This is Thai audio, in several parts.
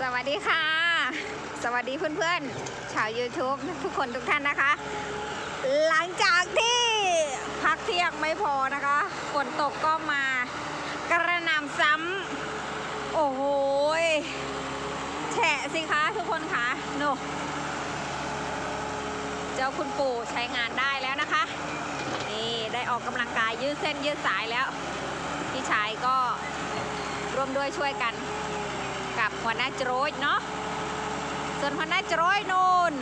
สวัสดีค่ะ สวัสดีเพื่อนๆ ชาว YouTube ทุกคนทุกท่านนะคะ หลังจากที่พักเที่ยงไม่พอนะคะฝนตกก็มากระหน่ำซ้ำโอ้โหแฉะสิคะทุกคนคะโนเจ้าคุณปู่ใช้งานได้แล้วนะคะ นี่ได้ออกกำลังกายยืดเส้นยืดสายแล้ว พี่ชายก็ร่วมด้วยช่วยกัน กับหัวหน้าโจรยเนาะส่วนหัวหน้าโจรยนูน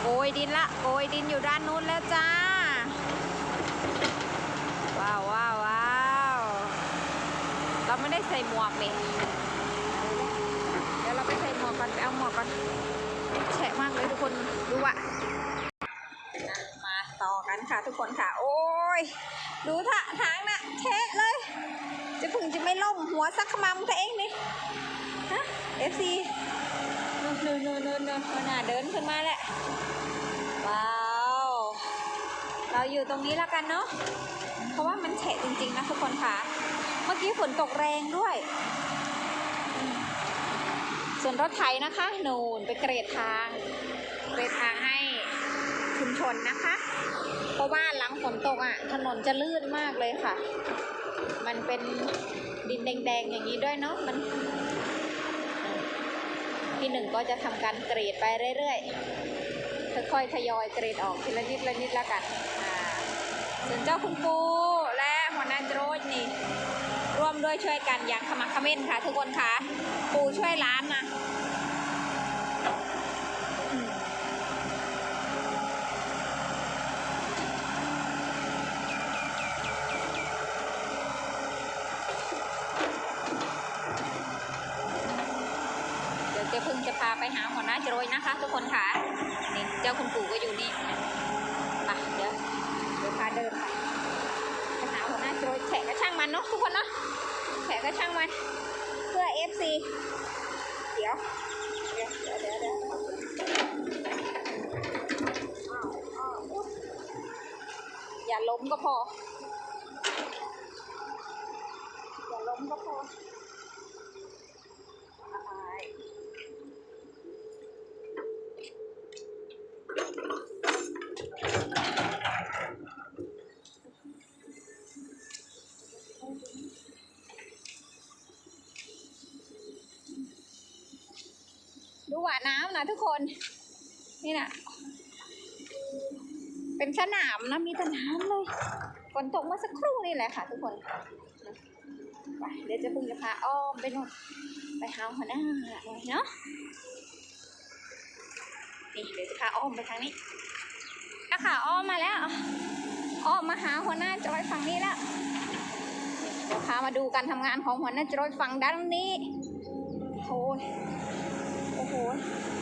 โกยดินละโกยดินอยู่ด้านนู้นแล้วจ้า ว้าวว้าวว้าวเราไม่ได้ใส่หมวกเลยเดี๋ยวเราไปใส่หมวกก่อนไปเอาหมวกก่อนแฉะมากเลยทุกคนดูอะมาต่อกันค่ะทุกคนค่ะ โอ้ยดูท่าทางน่ะแฉะเลย จะพึ่งจะไม่ล่มหัวสักขมำตัวเองนี่ฮะเอฟซีนู่นนู่นนู่นนู่นนู่นน่ะเดินขึ้นมาแหละว้าว เราอยู่ตรงนี้แล้วกันเนาะเพราะว่ามันแฉะจริงๆนะทุกคนค่ะ เมื่อกี้ฝนตกแรงด้วย ส่วนรถไถนะคะนูนไปเกรดทางเกรดทางให้ชุมชนนะคะ เพราะว่าหลังฝนตกอะถนนจะลื่นมากเลยค่ะ มันเป็นดินแดงๆอย่างนี้ด้วยเนาะมันพี่หนึ่งก็จะทำการเกรดไปเรื่อยๆค่อยๆทยอยเกรดออกทีละนิดละนิดละกันส่วนเจ้าคุณปูและหัวหน้าโจรยนี่ร่วมด้วยช่วยกันอย่างขมักขม้นค่ะทุกคนค่ะ ปูช่วยร้านนะ พาไปหาหัวหน้าโจรยนะคะ ทุกคนค่ะนี่เจ้าคุณปู่ก็อยู่นี่ไปเดี๋ยวเดี๋ยวพาเดินไปไปหาหัวหน้าโจรยแฉะก็ช่างมันเนาะทุกคนเนาะแฉะก็ช่างมัน เพื่อ FC เดี๋ยวเดี๋ยวเดี๋ยวเดี๋ยวเดี๋ยวอ้าวอ้าวอย่าล้มก็พอ อย่าล้มก็พอไปดู หวาน้ำนะทุกคน นี่นะเป็นสนามนะมีแต่น้ำเลยฝนตกเมื่อสักครู่นี่แหละค่ะ ทุกคนไปเดี๋ยวจะพึ่งจะพาอ้อมไปนู่นไปหาหัวหน้าหน่อยเนาะนี่เดี๋ยวจะพาอ้อมไปทางนี้นะคะอ้อมมาแล้วอ้อมมาหาหัวหน้าจอยฝั่งนี้แล้วเดี๋ยวพามาดูการทำงานของหัวหน้าจอยฝั่งด้านนี้โอ้ย โ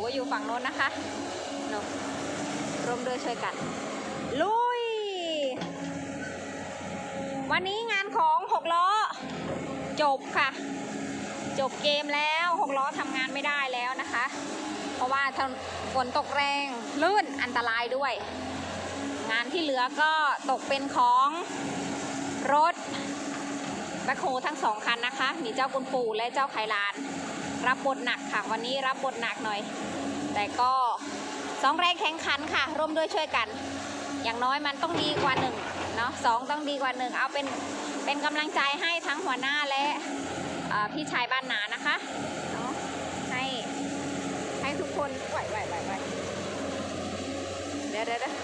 ปู่ก็อยู่ฝั่งโน้นนะคะเนอะร่วมด้วยช่วยกัน ลุย วันนี้งานของหกล้อ จบค่ะ จบเกมแล้วหกล้อทำงานไม่ได้แล้วนะคะ เพราะว่าถนฝนตกแรงลื่นอันตรายด้วย งานที่เหลือก็ตกเป็นของรถแบคโฮทั้งสองคันนะคะ มีเจ้าคุณปู่และเจ้าไคลาน รับบทหนักค่ะ วันนี้รับบทหนักหน่อย แต่ก็สองแรงแข่งขันค่ะ ร่วมด้วยช่วยกัน อย่างน้อยมันต้องดีกว่าหนึ่งเนาะสองต้องดีกว่าหนึ่งเอาเป็นเป็นกำลังใจให้ทั้งหัวหน้าและพี่ชายบ้านนานะคะเนาะให้ให้ทุกคนไหวไหวไหวไหวเดี๋ยวเดี๋ยวเดี๋ยว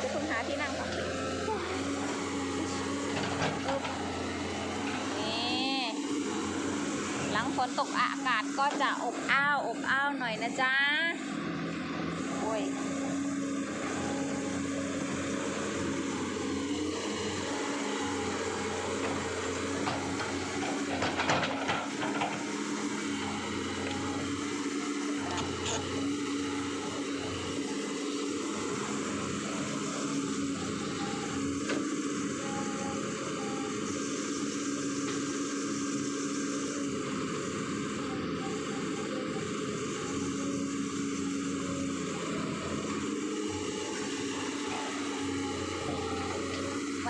จะคุณหาที่นั่งก่อนอึ๊บนี่ หลัง ฝนตกอากาศก็จะอบอ้าวอบอ้าวหน่อยนะจ๊ะ โอ้ย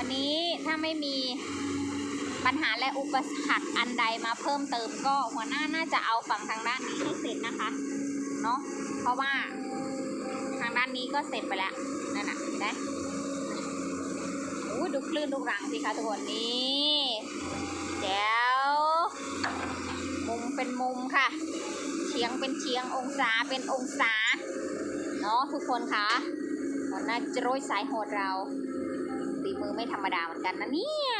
วันนี้ถ้าไม่มีปัญหาและอุปสรรคอันใดมาเพิ่มเติมก็หัวหน้าน่าจะเอาฝั่งทางด้านนี้ให้เสร็จนะคะเนาะเพราะว่าทางด้านนี้ก็เสร็จไปแล้วนั่นน่ะนไหมโอ้ดูคลื่นดูรังสิคะทุกคนนี่แจ๋วมุมเป็นมุมค่ะ เฉียงเป็นเฉียงองศาเป็นองศาเนาะทุกคนคะหัวหน้าจะโรยสายโหดเรา มือไม่ธรรมดาเหมือนกันนะเนี่ย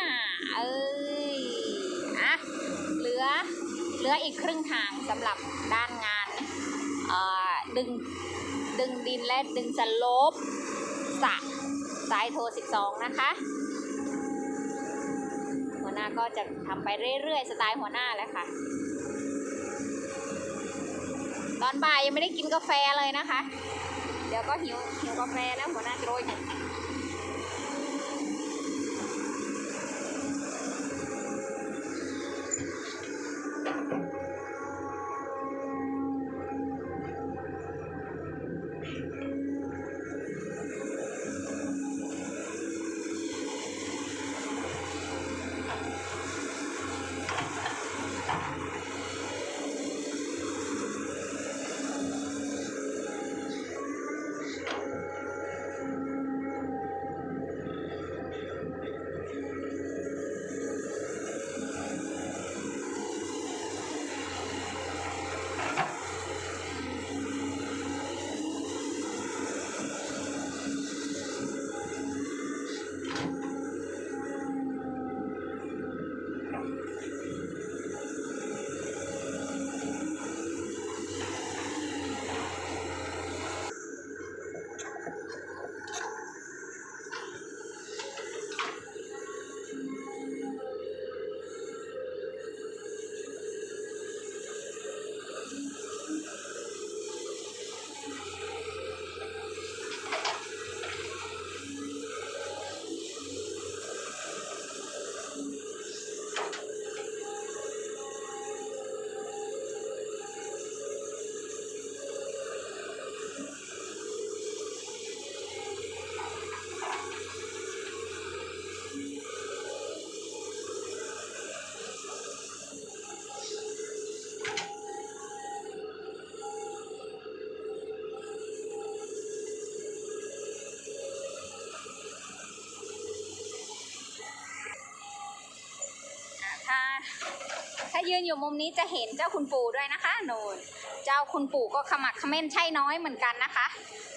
เอ้ยอะเหลือ เหลืออีกครึ่งทางสำหรับด้านงานดึง ดึงดินและดึงสโลปสะสายโทร 12 นะคะ หัวหน้าก็จะทำไปเรื่อยๆ สไตล์หัวหน้าแล้วค่ะ ตอนบ่ายยังไม่ได้กินกาแฟเลยนะคะ เดี๋ยวก็หิวหิวกาแฟแล้วหัวหน้าโรยเนี่ย ยืนอยู่มุมนี้จะเห็นเจ้าคุณปู่ด้วยนะคะโนนเจ้าคุณปู่ก็ขมักขม้นใช่น้อยเหมือนกันนะคะ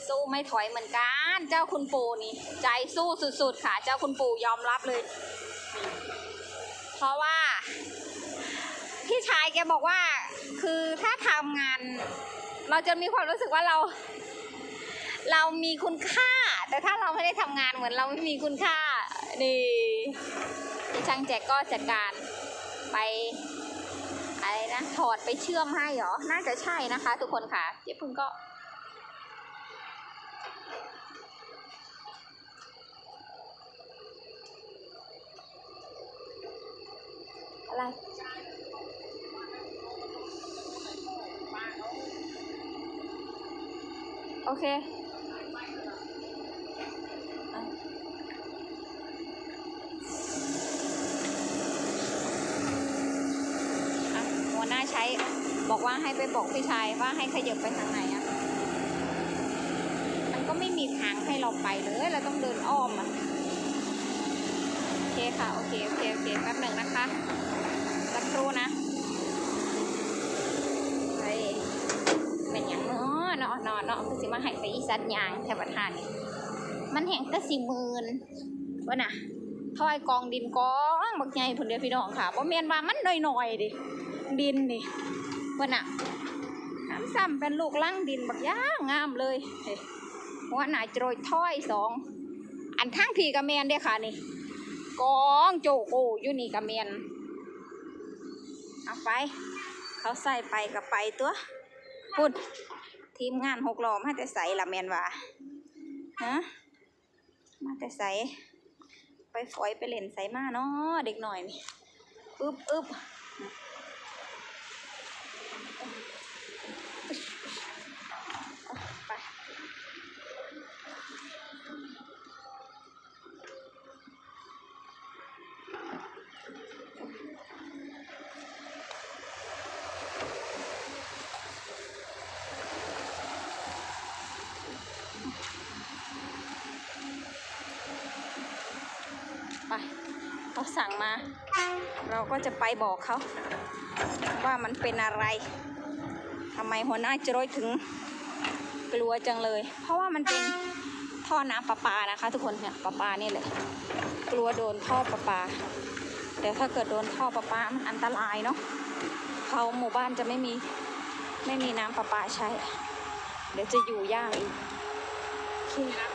สู้ไม่ถอยเหมือนกัน เจ้าคุณปู่นี่ ใจสู้สุดๆค่ะ เจ้าคุณปู่ยอมรับเลย เพราะว่า พี่ชายแกบอกว่า คือถ้าทำงาน เราจะมีความรู้สึกว่าเรา เรามีคุณค่า แต่ถ้าเราไม่ได้ทำงานเหมือนเราไม่มีคุณค่านี่พี่ช่างแจกก็จัดการไป ถอดไปเชื่อมให้เหรอ น่าจะใช่นะคะ ทุกคนค่ะ เจ๊พึ่งก็ อะไร โอเคอะอะหัวหน้าใช้บอก ว่าให้ไปบอกพี่ชายว่าให้ขยับไปทางไหนอะมันก็ไม่มีทางให้เราไปเลยเราต้องเดินอ้อมอะโอเคค่ะ โอเค โอเค โอเค แป๊บหนึ่งนะคะ สักครู่นะเฮ้ยเป็นอย่างเนาะเนาะเนาะเนาะคือสิมาให้ไปอีสัตว์ยางแถวประทานนี่มันแห่งแต่สี่หมื่นวะน่ะทอยกองดินกองบักใหญ่ผลเดียวพี่น้องค่ะเพราะเมียนว่ามันหน่อยๆดิดิน นี่วะน่ะน้ำซ้ำเป็นลูกลังดินบักย่างงามเลยเฮ้ยหัวหนาโจรยถ้อยสอง อันทั้งพีกระเมนเด้ค่ะนี่กองโจโกอยู่นี่กระเมนเอาไป เขาใส่ไปกับไปตัวพูดทีมงานหกล้อมาแต่ใส่ละแมนว่าฮะมาแต่ใส่ไปฝอยไปเล่นใส่มาเนาะเด็กหน่อยนี่อึบอึบ ไปเขาสั่งมา เราก็จะไปบอกเขา ว่ามันเป็นอะไรทำไมหัวหน้าจรอยถึงกลัวจังเลย เพราะว่ามันเป็นท่อน้ำประปานะคะ ทุกคนเนี่ยประปานี่เลยกลัวโดนท่อประปาเดี๋ยวถ้าเกิดโดนท่อประปามันอันตรายเนาะเขาหมู่บ้านจะไม่มีไม่มีน้ำประปาใช้ เดี๋ยวจะอยู่ยากอีกโอเค